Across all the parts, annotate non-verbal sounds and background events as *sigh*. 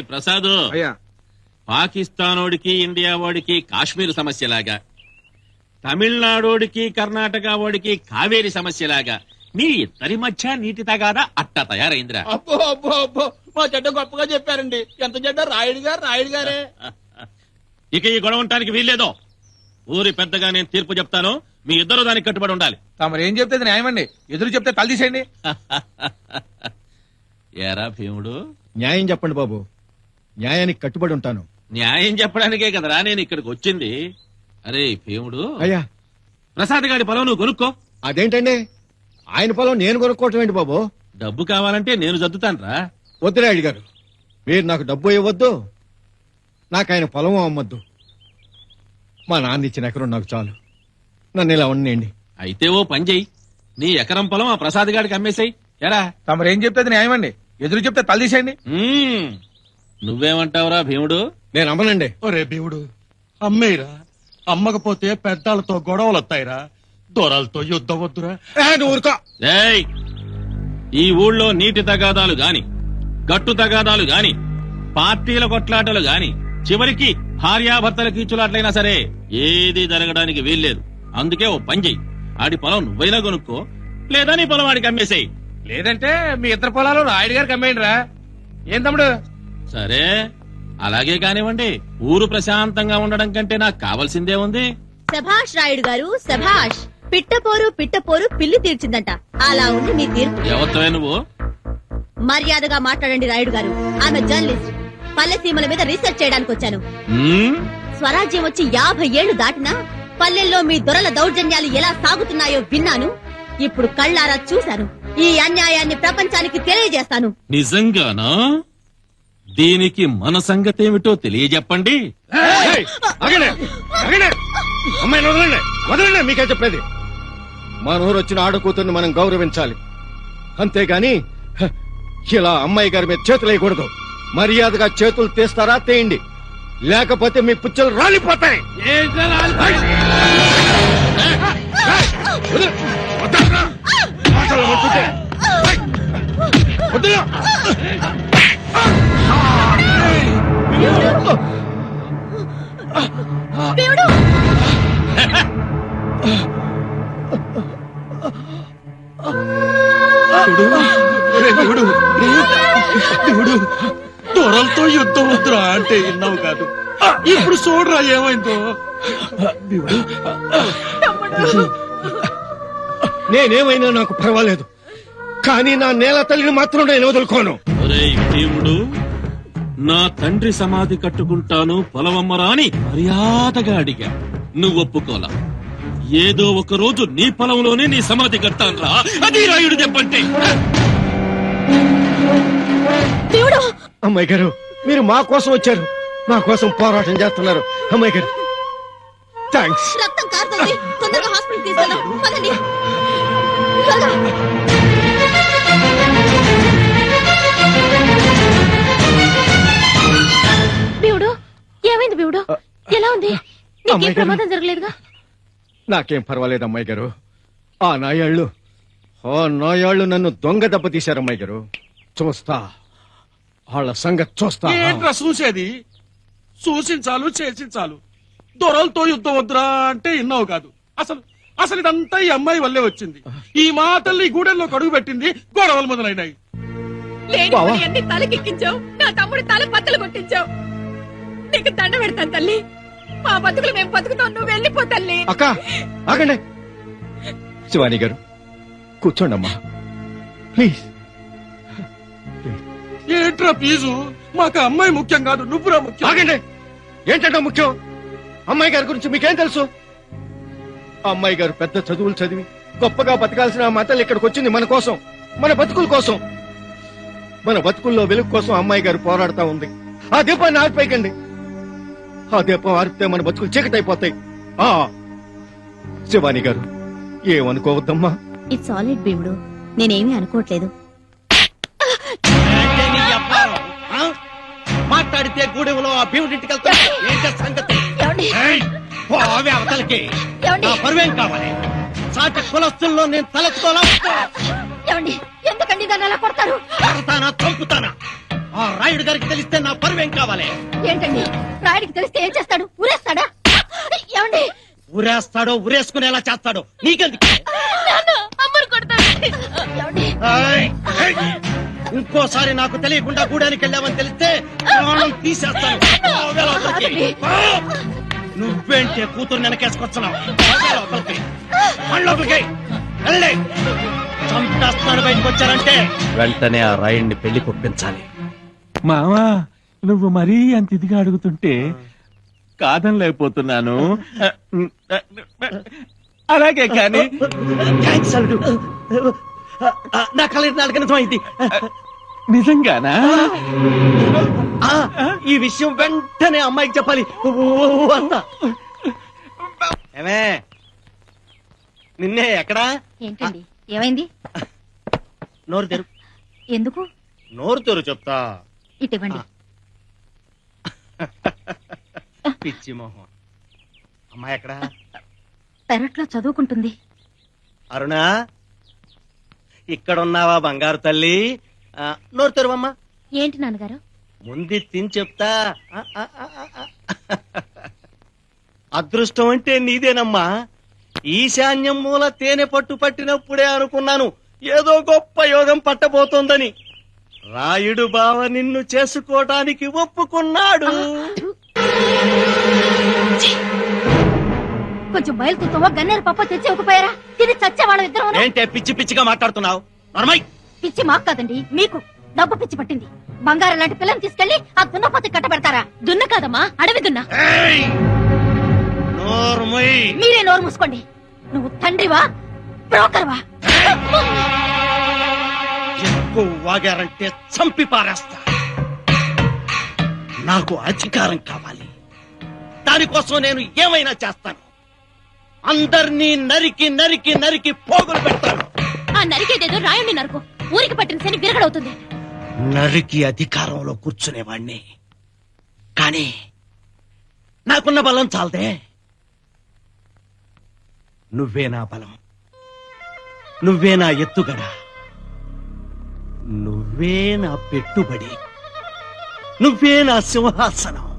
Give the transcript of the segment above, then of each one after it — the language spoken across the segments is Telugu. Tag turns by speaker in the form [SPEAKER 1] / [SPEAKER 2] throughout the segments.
[SPEAKER 1] ప్రసాద్.
[SPEAKER 2] అయ్యా.
[SPEAKER 1] పాకిస్తానోడికి ఇండియా వాడికి కాశ్మీర్ సమస్యలాగా. తమిళనాడోడికి కర్ణాటక వాడికి కావేరి సమస్యలాగా. మీ ఇద్దరి మధ్య నీటి తగాదా అట్ట తయారైందిరా.
[SPEAKER 3] అబ్బో అబ్బో అబ్బో. మా చెడ్డ గొప్పగా చెప్పారండి. ఎంత చెడ్డ? రాయుడు గారు రాయుడు గారే. *laughs*
[SPEAKER 1] ఇక ఈ గొడవ ఉండటానికి వీల్లేదో. ఊరి పెద్దగా నేను తీర్పు చెప్తాను. మీ ఇద్దరు దానికి కట్టుబడి ఉండాలి.
[SPEAKER 2] తమరు ఏం చెప్తే అది న్యాయమండి. ఎదురు చెప్తే తల తీసేయండి. *laughs*
[SPEAKER 1] ఏరా భీముడు.
[SPEAKER 4] న్యాయం చెప్పండి బాబు. న్యాయానికి కట్టుబడి ఉంటాను.
[SPEAKER 1] న్యాయం చెప్పడానికే కదరా నేను ఇక్కడికి వచ్చింది. అరే భీముడు.
[SPEAKER 4] అయ్యా.
[SPEAKER 1] ప్రసాద్ గారి పొలం నువ్వు కొనుక్కో.
[SPEAKER 4] అదేంటండి? ఆయన పొలం నేను కొనుక్కోవటం ఏంటి బాబు?
[SPEAKER 1] డబ్బు కావాలంటే నేను చదువుతానురా
[SPEAKER 4] వద్దురాయుడు గారు. మీరు నాకు డబ్బు ఇవ్వద్దు. నాకు ఆయన పొలం అమ్మొద్దు. మా నాన్న ఇచ్చిన ఎకరం నాకు చాలు. నన్ను ఇలా ఉండేయండి
[SPEAKER 1] అయితే ఓ పని చెయ్యి. నీ ఎకరం పొలం ఆ ప్రసాద్ గారికి అమ్మేసాయి. ఎరా.
[SPEAKER 2] తమరు ఏం చెప్తే అది న్యాయమండి. ఎదురు చెప్తే తల తీసేయండి.
[SPEAKER 1] మ్మ్. నువ్వేమంటావురా భీముడు?
[SPEAKER 4] నేను అమ్మనండి.
[SPEAKER 5] ఒరే దేవుడు అమ్మేరా అమ్మకపోతే పెద్దాలతో గొడవలు వస్తాయిరా దొరలతో యుద్ధం వద్దురా.
[SPEAKER 4] ఏ, నువ్వు ఊరుకో.
[SPEAKER 1] ఏయ్! ఈ ఊళ్ళో నీటి తగాదాలు గాని గట్టు తగాదాలు గాని పార్టీల కొట్లాటలు గాని చివరికి భార్యాభర్తల కీచులాట్లయినా సరే ఏది జరగడానికి వీల్లేదు. అందుకే ఓ పని చెయ్యి. ఆడి పొలం నువ్వైనా కొనుక్కో లేదా నీ పొలం వాడికి అమ్మేసేయి.
[SPEAKER 2] లేదంటే మీ ఇద్దరు పొలాలు రాయుడు గారికి అమ్మేయండి రా ఏం తమ్ముడు?
[SPEAKER 1] సరే అలాగే కానివ్వండి ఊరు ప్రశాంతంగా ఉండడం కంటే నాకు కావాల్సిందే ఉంది.
[SPEAKER 6] సభాష్ రాయుడు గారు సభాష్ పిట్టపోరు పిట్టపోరు పిల్లి తీర్చిందంట. అలా ఉంది మీ తీర్పు.
[SPEAKER 1] ఎవరితోవే నువ్వు?
[SPEAKER 6] మర్యాదగా మాట్లాడండి రాయుడు గారు. ఆమె జర్నలిస్ట్. పల్లె సీమల మీద రీసెర్చ్ చేయడానికి వచ్చాను.
[SPEAKER 1] మ్మ్?
[SPEAKER 6] స్వరాజ్యం వచ్చి యాభై ఏళ్ళు దాటినా పల్లెల్లో మీ దొరల దౌర్జన్యాలు ఎలా సాగుతున్నాయో విన్నాను. ఇప్పుడు కళ్ళారా చూశాను. ఈ అన్యాయాన్ని ప్రపంచానికి తెలియజేస్తాను.
[SPEAKER 1] నిజంగానా? దీనికి మన సంగతేమిటో తెలియజెప్పండి.
[SPEAKER 4] వదలండి! వదలండి మీకే చెప్పేది. మన ఊరు వచ్చిన ఆడకూతుర్ని మనం గౌరవించాలి. అంతేగాని ఇలా అమ్మాయి గారి మీద చేతులు వేయకూడదు. మర్యాదగా చేతులు తీస్తారా తేయండి. లేకపోతే మీ పుచ్చలు రాలిపోతాయి.
[SPEAKER 6] దేవుడు!
[SPEAKER 5] దేవుడు దేవుడు. దొరలతో యుద్ధం వద్దురా అంటే విన్నావు కాదు. ఇప్పుడు చూడరా ఏమైందో.
[SPEAKER 4] నేనేమైనా నాకు పర్వాలేదు. కానీ నా నేల తల్లిని మాత్రం నేను వదులుకోను.
[SPEAKER 1] ఒరేయ్ భీముడు నా తండ్రి సమాధి కట్టుకుంటాను పొలవమ్మరా అని మర్యాదగా అడిగా. నువ్వు ఒప్పుకోలా? ఏదో ఒక రోజు నీ పొలంలోనే నీ సమాధి కట్టానురా అది రాయుడు చెప్పంటే.
[SPEAKER 6] దేవుడు!
[SPEAKER 4] అమ్మాయి గారు మీరు మా కోసం వచ్చారు. మా కోసం పోరాటం చేస్తున్నారు. అమ్మాయి గారు థ్యాంక్స్
[SPEAKER 6] రక్తం కారుతుంది. తొందరగా హాస్పిటల్ తీసుకెళ్దాం. పదండి. ఏమైంది దేవుడు ఎలా ఉంది? నీకేం
[SPEAKER 4] అమ్మాయి గారు.
[SPEAKER 6] ప్రమాదం జరగలేదుగా?
[SPEAKER 4] నాకేం పర్వాలేదు అమ్మాయి గారు. ఆ నాయాళ్ళు ఆ నాయాళ్ళు నన్ను దొంగ దెబ్బ తీశారు అమ్మాయి గారు. చూస్తా వాళ్ళ సంగతి చూస్తా.
[SPEAKER 5] ఏంట్రా చూసేది? చూసించాలు చేసించాలు దొరలతో యుద్ధం వద్దురా అంటే విన్నావు కాదు. అసలు అసలు ఇదంతా ఈ అమ్మాయి వల్లే వచ్చింది. ఈ మాటల్ని ఈ గూడెల్లో కడుగు పెట్టింది గొడవలు మొదలైనాయి.
[SPEAKER 7] లేని తలకెక్కించావు? నా తమ్ముడు తల బద్దలు కొట్టించావు. నీకు దండ పెడతాను తల్లి. మా బతుకులు మేము బతుకుతాం నువ్వు వెళ్ళిపో తల్లి.
[SPEAKER 4] అక్క ఆగండి. శివాని గారు కూర్చోండి అమ్మా ప్లీజ్.
[SPEAKER 5] ఏంట్రా ఫీజు? మాకు అమ్మాయి ముఖ్యం కాదు నువ్వురా ముఖ్యం.
[SPEAKER 4] ఆగండి. ఏంటంటే ముఖ్యం? అమ్మాయి గారి గురించి మీకేం తెలుసు? అమ్మాయి గారు పెద్ద చదువులు చదివి గొప్పగా బతకాల్సిన ఆ మాతలు ఇక్కడికి వచ్చింది మన కోసం మన బతుకుల కోసం. మన బతుకుల్లో వెలుగు కోసం అమ్మాయి గారు పోరాడుతా ఉంది. ఆ దీపాన్ని ఆర్పేయకండి. ఆ దీపం ఆరిపితే మన బతుకులు చీకటైపోతాయి. ఆ! శివాని గారు ఏమనుకోవద్దమ్మా?
[SPEAKER 6] ఇట్స్ ఆల్ ఇట్ భీముడు నేనేమీ అనుకోవట్లేదు.
[SPEAKER 3] మాట్లాడితే గూడెంలో ఆ భీముడింటికి వెళ్తాను ఏంటి సంగతి?
[SPEAKER 6] ఏమండి?
[SPEAKER 3] అవతలకి.
[SPEAKER 6] ఏమండి?
[SPEAKER 3] నా పరువేం కావాలి? సాటి కులస్తుల్లో నేను తలెత్తుకోలా
[SPEAKER 6] ఏమండి? ఎందుకండి దాన్ని అలా కొడతారు?
[SPEAKER 3] కొడతానా? చంపుతానా? ఆ రాయుడు గారికి తెలిస్తే నా పరువేం కావాలి?
[SPEAKER 6] ఏంటండి? రాయుడికి తెలిస్తే ఏం చేస్తాడు? ఊరేస్తాడా? ఏమండి?
[SPEAKER 3] ఊరేస్తాడో ఊరేసుకునేలా చేస్తాడో? నీకెందుకు?
[SPEAKER 6] అమ్మరు కొడతాడు. ఏమండి?
[SPEAKER 3] ఏయ్! ఏయ్! ఇంకోసారి నాకు తెలియకుండా గూడానికి వెళ్ళామని తెలిస్తే ప్రాణం తీసేస్తాను! నువ్వేంటే కూతురు వెనకేసుకొస్తున్నావు పోవే లోపలికి. వెళ్ళి. చంపేస్తాను బయటకు వచ్చారంటే వెంటనే ఆ రాయుడిని పెళ్ళి కొప్పించాలి.
[SPEAKER 1] మావా నువ్వు మరీ అంత ఇదిగా అడుగుతుంటే కాదనలేకపోతున్నాను అలాగే కానీ
[SPEAKER 3] థ్యాంక్స్ అల్లుడు. ఆ, నా కలర్ నాలుగు
[SPEAKER 1] నిజంగానా?
[SPEAKER 3] ఆ, ఈ విషయం వెంటనే అమ్మాయికి చెప్పాలి. ఓ, ఓ, ఓ, అన్నా ఏమే నిన్నే ఎక్కడా?
[SPEAKER 6] ఏంటండి? ఏమైంది?
[SPEAKER 3] నోరు తెరు.
[SPEAKER 6] ఎందుకు?
[SPEAKER 3] నోరు తెరు చెప్తా.
[SPEAKER 6] ఇటివ్వండి
[SPEAKER 3] పిచ్చి మొహం. అమ్మాయి ఎక్కడా?
[SPEAKER 6] పెరట్లో చదువుకుంటుంది.
[SPEAKER 3] అరుణా ఇక్కడున్నావా బంగారు తల్లి? ఆ, నోరు తెరువమ్మా.
[SPEAKER 6] ఏంటి నాన్నగారు?
[SPEAKER 3] ముందు తిని చెప్తా. ఆ, ఆ, ఆ, ఆ, ఆ. అదృష్టం అంటే నీదేనమ్మా. ఈశాన్యం మూల తేనె పట్టు పట్టినప్పుడే అనుకున్నాను. ఏదో గొప్ప యోగం పట్టబోతోందని. రాయుడు బావ నిన్ను చేసుకోవటానికి ఒప్పుకున్నాడు.
[SPEAKER 6] కొంచెం బయలుతుతావో గన్నేరు పప్పు తెచ్చి ఇవ్వకపోయారా? తిని చచ్చే వాళ్ళ ఇద్దరు
[SPEAKER 3] ఏంటే పిచ్చి పిచ్చిగా మాట్లాడుతున్నావు? నర్మయ్!
[SPEAKER 6] పిచ్చి మాకు కాదండి మీకు. డబ్బు పిచ్చి పట్టింది. బంగారం లాంటి పిల్లని తీసుకెళ్ళి ఆ దున్నపోతే కట్టబెడతారా? దున్న కాదమ్మా అడవి దున్న. మీరే నోరు మూసుకోండి. నువ్వు తండ్రివా? బ్రోకర్వా?
[SPEAKER 3] ఎక్కువ వాగారంటే చంపి పారేస్తా. నాకు అధికారం కావాలి. దానికోసం నేను ఏమైనా చేస్తాను? అందర్నీ నరికి నరికి నరికి పోగులు పెడతాను.
[SPEAKER 6] ఆ నరికేదేదో రాయుడిని నరకు. ఊరికి పట్టిన శని విరగడవుతుంది.
[SPEAKER 3] నరికి అధికారంలో కూర్చునేవాణ్ణి. కానీ నాకున్న బలం చాలదే. నువ్వే నా బలం. నువ్వే నా ఎత్తుగడ. నువ్వే నా పెట్టుబడి. నువ్వే నా సింహాసనం.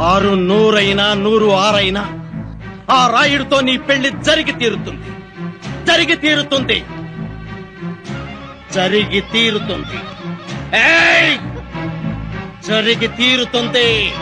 [SPEAKER 3] ఆరు నూరైనా నూరు ఆరైనా ఆ రాయుడితో నీ పెళ్ళి జరిగి తీరుతుంది. జరిగి తీరుతుంది. జరిగి తీరుతుంది. జరిగి తీరుతుంది.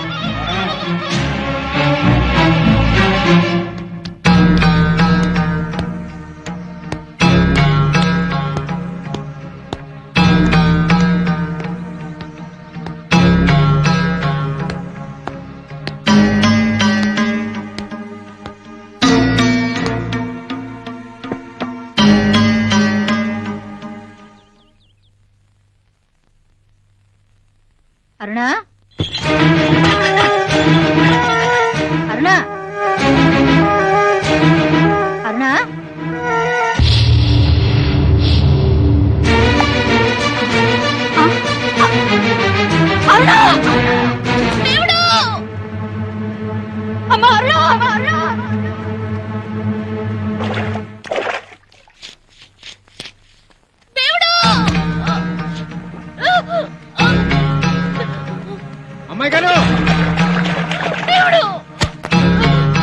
[SPEAKER 3] అమ్మాయి గారు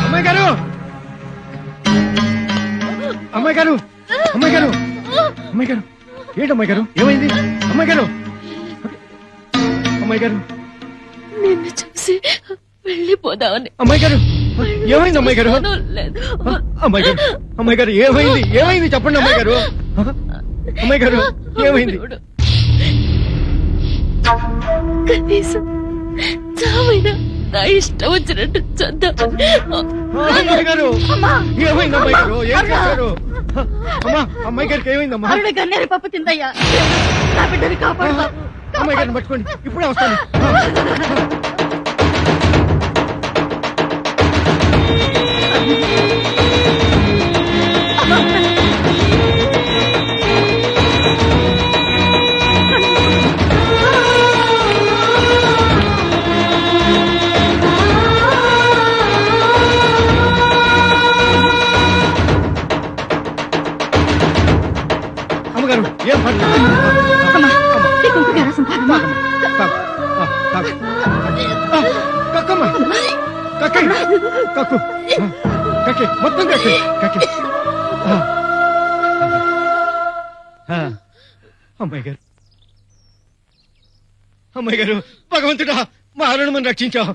[SPEAKER 3] అమ్మాయి గారు అమ్మాయి గారు అమ్మాయి గారు అమ్మాయి గారు ఏంటి అమ్మాయి గారు ఏమైంది? అమ్మాయి గారు అమ్మాయి గారు
[SPEAKER 7] నిన్ను చూసి వెళ్ళిపోదామని.
[SPEAKER 3] అమ్మాయి గారు ఏమైంది అమ్మాయి గారు అమ్మాయి గారు అమ్మాయి గారు ఏమైంది? ఏమైంది? చెప్పండి అమ్మాయి గారు అమ్మాయి గారు ఏమైంది.
[SPEAKER 7] కనీసం చావైనా నా ఇష్టం వచ్చినట్టు
[SPEAKER 6] గన్నేరు పప్పు తిందయ్యా. నా బిడ్డని కాపాడుతా
[SPEAKER 3] అమ్మాయి గారిని పట్టుకోండి. ఇప్పుడే వస్తాను.
[SPEAKER 6] అమ్మా.
[SPEAKER 4] మొత్తం అమ్మాయి గారు. అమ్మాయి గారు భగవంతుడా మా అరుణమని రక్షించావు.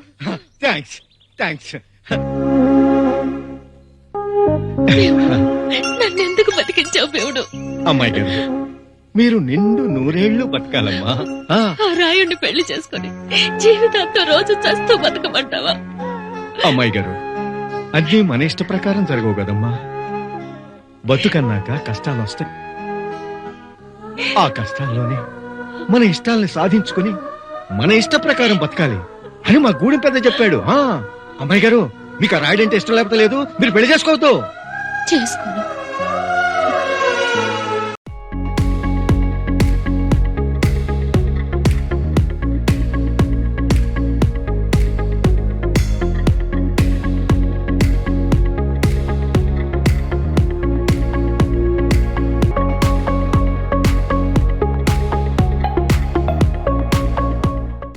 [SPEAKER 4] Thanks thanks.
[SPEAKER 7] నన్ను ఎందుకు బతికించావు దేవుడు?
[SPEAKER 4] అమ్మాయి గారు. మీరు నిండు నూరేళ్ళు బతకాలమ్మా. ఆ,
[SPEAKER 7] రాయుడిని పెళ్ళి చేసుకుని జీవితాంతో రోజు చస్తూ బతకమంటావా?
[SPEAKER 4] అమ్మాయి గారు అన్నీ మన ఇష్ట ప్రకారం జరగవు కదమ్మా. బతుకన్నాక కష్టాలు వస్తాయి. ఆ కష్టాల్లోనే మన ఇష్టాల్ని సాధించుకుని మన ఇష్ట ప్రకారం బతకాలి అని మా గూడెం పెద్ద చెప్పాడు. ఆ అమ్మాయి గారు మీకు ఆ రాయడంటే ఇష్టం లేకపోతే లేదు మీరు పెళ్ళి చేసుకోవద్దు.
[SPEAKER 7] చేసుకోను.